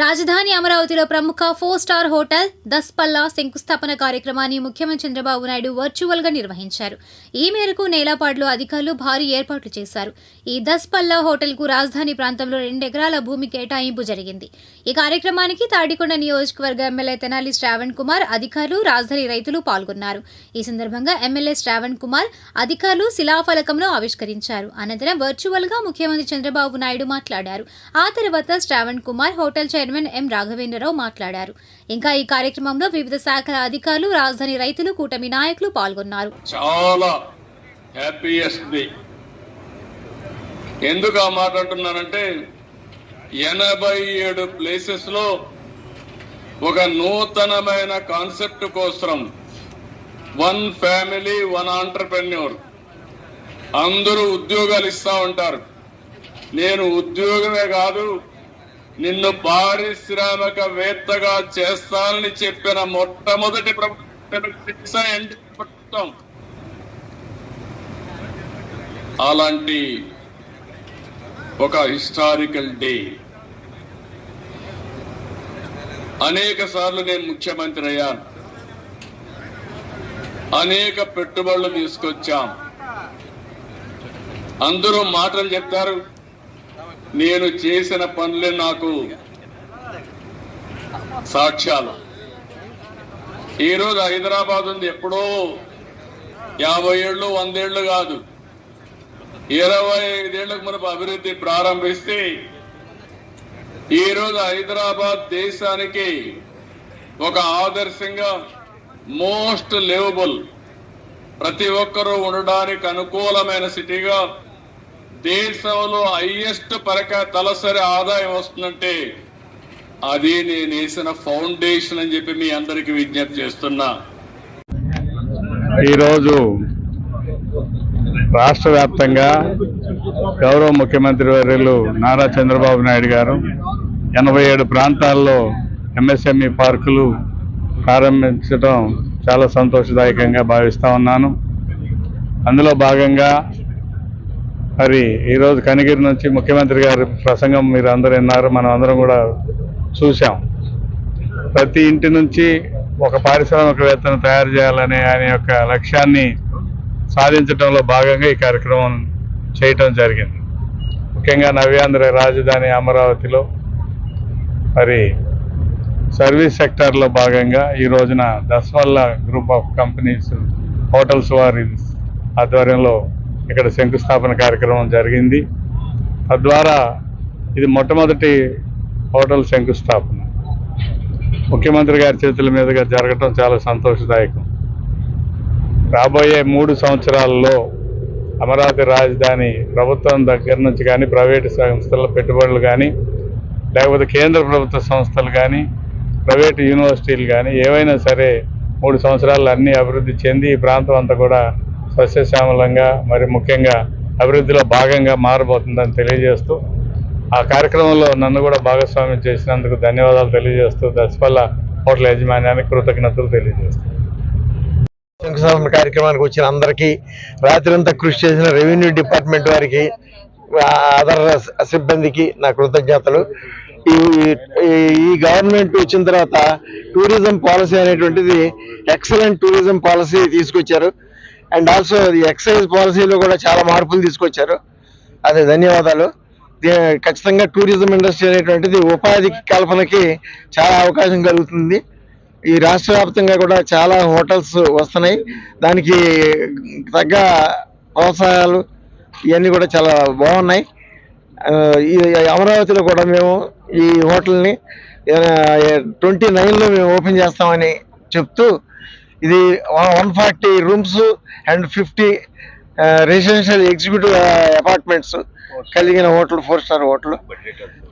రాజధాని అమరావతిలో ప్రముఖ ఫోర్ స్టార్ హోటల్ దస్పల్లా శంకుస్థాపన కార్యక్రమాన్ని ముఖ్యమంత్రి చంద్రబాబు నాయుడు వర్చువల్గా నిర్వహించారు. ఈ మేరకు నేలపాడులో అధికారులు భారీ ఏర్పాట్లు చేశారు. ఈ దస్పల్లా హోటల్కు రాజధాని ప్రాంతంలో రెండు ఎకరాల భూమి కేటాయింపు జరిగింది. ఈ కార్యక్రమానికి తాడికొండ నియోజకవర్గ ఎమ్మెల్యే తెనాలి శ్రావణ్ కుమార్ అధికారులు రాజధాని రైతులు పాల్గొన్నారు. ఈ సందర్భంగా ఎమ్మెల్యే శ్రావణ్ కుమార్ అధికారులు శిలాఫలకంను ఆవిష్కరించారు. అనంతరం వర్చువల్గా ముఖ్యమంత్రి చంద్రబాబు నాయుడు మాట్లాడారు. ఆ తర్వాత Shravan Kumar hotel chairman M Raghavendra Rao మాట్లాడారు. ఇంకా ఈ కార్యక్రమంలో వివిధ శాఖల అధికారులు రాజధాని రైతులు కూటమి నాయకులు పాల్గొన్నారు. చాలా హ్యాపీయెస్ట్ డే ఎందుకు ఆ మాట అంటున్నానంటే ఎనభై ఏడు ప్లేసెస్లో ఒక నూతనమైన కాన్సెప్ట్ కోసం వన్ ఫ్యామిలీ వన్ ఆంటర్ప్రెన్యూర్ అందరూ ఉద్యోగాలు ఇస్తా ఉంటారు. నేను ఉద్యోగమే కాదు నిన్ను పారిశ్రామికవేత్తగా చేస్తానని చెప్పిన మొట్టమొదటి ప్రభుత్వం ప్రభుత్వం అలాంటి ఒక హిస్టారికల్ డే. అనేక సార్లు నేను ముఖ్యమంత్రి అయ్యాను. అనేక పెట్టుబడులు తీసుకొచ్చాం. అందరూ మాటలు చెప్తారు నేను చేసిన పనులే నాకు సాక్ష్యాలు. ఈరోజు హైదరాబాద్ ఉంది ఎప్పుడో యాభై ఏళ్ళు వందేళ్ళు కాదు. ఇరవై ఐదేళ్ళకు మనకు అభివృద్ధి ప్రారంభిస్తే ఈరోజు హైదరాబాద్ దేశానికి ఒక ఆదర్శంగా మోస్ట్ లివబుల్. ప్రతి ఒక్కరూ ఉండడానికి అనుకూలమైన సిటీగా దేశంలో హైయెస్ట్ పరక తలసరి ఆదాయం వస్తుందంటే అది నేను వేసిన ఫౌండేషన్ అని చెప్పి మీ అందరికి విజ్ఞప్తి చేస్తున్నా. ఈరోజు రాష్ట్ర వ్యాప్తంగా గౌరవ ముఖ్యమంత్రి వర్యులు నారా చంద్రబాబు నాయుడు గారు ఎనభై ఏడు ప్రాంతాల్లో ఎంఎస్ఎంఈ పార్కులు ప్రారంభించడం చాలా సంతోషదాయకంగా భావిస్తూ ఉన్నాను. అందులో భాగంగా మరి ఈరోజు కనిగిరి నుంచి ముఖ్యమంత్రి గారి ప్రసంగం మీరు అందరూ విన్నారు. మనం అందరం కూడా చూసాం ప్రతి ఇంటి నుంచి ఒక పారిశ్రామికవేత్తను తయారు చేయాలనే ఆయన యొక్క లక్ష్యాన్ని సాధించడంలో భాగంగా ఈ కార్యక్రమం చేయటం జరిగింది. ముఖ్యంగా నవ్యాంధ్ర రాజధాని అమరావతిలో మరి సర్వీస్ సెక్టార్లో భాగంగా ఈ రోజున Daspalla group of companies hotels వారి ఆధ్వర్యంలో ఇక్కడ శంకుస్థాపన కార్యక్రమం జరిగింది. తద్వారా ఇది మొట్టమొదటి హోటల్ శంకుస్థాపన. ముఖ్యమంత్రి గారి చేతుల మీదుగా జరగటం చాలా సంతోషదాయకం. రాబోయే మూడు సంవత్సరాల్లో అమరావతి రాజధాని ప్రభుత్వం దగ్గర నుంచి కానీ ప్రైవేటు సంస్థల పెట్టుబడులు కానీ లేకపోతే కేంద్ర ప్రభుత్వ సంస్థలు కానీ ప్రైవేటు యూనివర్సిటీలు కానీ ఏవైనా సరే మూడు సంవత్సరాలు అన్నీ అభివృద్ధి చెంది ఈ ప్రాంతం అంతా కూడా సస్యశ్యామలంగా మరి ముఖ్యంగా అభివృద్ధిలో భాగంగా మారబోతుందని తెలియజేస్తూ ఆ కార్యక్రమంలో నన్ను కూడా భాగస్వామ్యం చేసినందుకు ధన్యవాదాలు తెలియజేస్తూ దశపల్ల హోటల్ యాజమాన్యానికి కృతజ్ఞతలు తెలియజేస్తాను శంకుస్థాపన కార్యక్రమానికి వచ్చిన అందరికీ రాత్రంతా కృషి చేసిన రెవెన్యూ డిపార్ట్మెంట్ వారికి అదర్ సిబ్బందికి నా కృతజ్ఞతలు. ఈ ఈ- ఈ గవర్నమెంట్ వచ్చిన తర్వాత టూరిజం పాలసీ అనేటువంటిది ఎక్సలెంట్ టూరిజం పాలసీ తీసుకొచ్చారు. అండ్ ఆల్సో ఎక్సైజ్ పాలసీలో కూడా చాలా మార్పులు తీసుకొచ్చారు. అదే ధన్యవాదాలు. దే- ఖచ్చితంగా టూరిజం ఇండస్ట్రీ అనేటువంటిది ఉపాధి కల్పనకి చాలా అవకాశం కలుగుతుంది. ఈ రాష్ట్ర వ్యాప్తంగా కూడా చాలా హోటల్స్ వస్తున్నాయి. దానికి తగ్గ ప్రోత్సాహాలు ఇవన్నీ కూడా చాలా బాగున్నాయి. ఈ అమరావతిలో కూడా మేము ఈ హోటల్ని ట్వంటీ నైన్లో మేము ఓపెన్ చేస్తామని చెప్తూ ఇది one forty rooms and fifty residential executive apartments కలిగిన hotel four star hotel.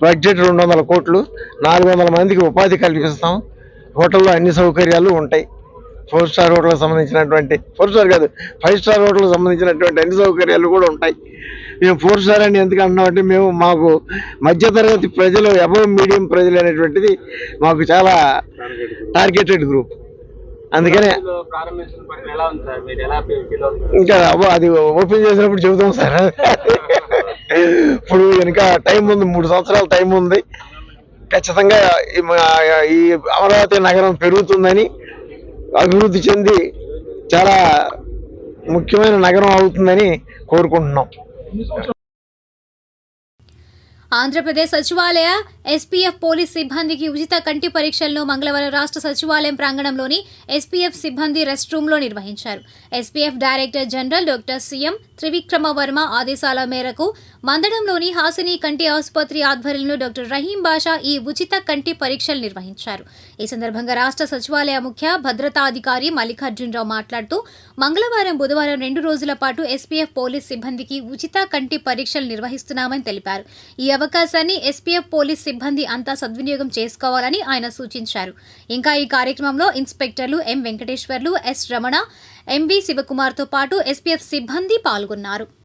Budget రెండు వందల కోట్లు. నాలుగు వందల మందికి ఉపాధి కల్పిస్తాం. హోటల్లో అన్ని సౌకర్యాలు ఉంటాయి. ఫోర్ స్టార్ హోటల్కి సంబంధించినటువంటి ఫోర్ స్టార్ కాదు ఫైవ్ స్టార్ హోటల్కి సంబంధించినటువంటి అన్ని సౌకర్యాలు కూడా ఉంటాయి. మేము ఫోర్ స్టార్ అని ఎందుకు అంటున్నాం అంటే మేము మాకు మధ్యతరగతి ప్రజలు అబవ్ మీడియం ప్రజలు అనేటువంటిది మాకు చాలా టార్గెటెడ్ గ్రూప్ అందుకనే ఇంకా అబ్బో అది ఓపెన్ చేసినప్పుడు చెబుతాం సార్. ఇప్పుడు ఇంకా టైం ఉంది మూడు సంవత్సరాల టైం ఉంది. ఖచ్చితంగా ఈ అమరావతి నగరం పెరుగుతుందని అభివృద్ధి చెంది చాలా ముఖ్యమైన నగరం అవుతుందని కోరుకుంటున్నాం. ఆంధ్రప్రదేశ్ సచివాలయ ఎస్పీఎఫ్ పోలీస్ సిబ్బందికి ఉచిత కంటి పరీక్షలను మంగళవారం రాష్ట్ర సచివాలయం ప్రాంగణంలోని ఎస్పీఎఫ్ సిబ్బంది రెస్ట్ రూమ్లో నిర్వహించారు. SPF director general doctor CM Trivikrama Varma ఆదేశాల మేరకు మందడంలోని హాసిని కంటి ఆసుపత్రి ఆధ్వర్యంలో డాక్టర్ రహీం బాషా ఈ ఉచిత కంటి పరీక్షలు నిర్వహించారు. ఈ సందర్భంగా రాష్ట్ర సచివాలయ ముఖ్య భద్రతాధికారి మల్లికార్జునరావు మాట్లాడుతూ మంగళవారం బుధవారం రెండు రోజుల పాటు ఎస్పీఎఫ్ పోలీస్ సిబ్బందికి ఉచిత కంటి పరీక్షలు నిర్వహిస్తున్నామని తెలిపారు. ఈ అవకాశాన్ని ఎస్పీఎఫ్ పోలీస్ సిబ్బంది అంతా సద్వినియోగం చేసుకోవాలని ఆయన సూచించారు. ఇంకా ఈ కార్యక్రమంలో ఇన్స్పెక్టర్లు M Venkateswarlu S Ramana MV శివకుమార్తో పాటు ఎస్పీఎఫ్ సిబ్బంది పాల్గొన్నారు.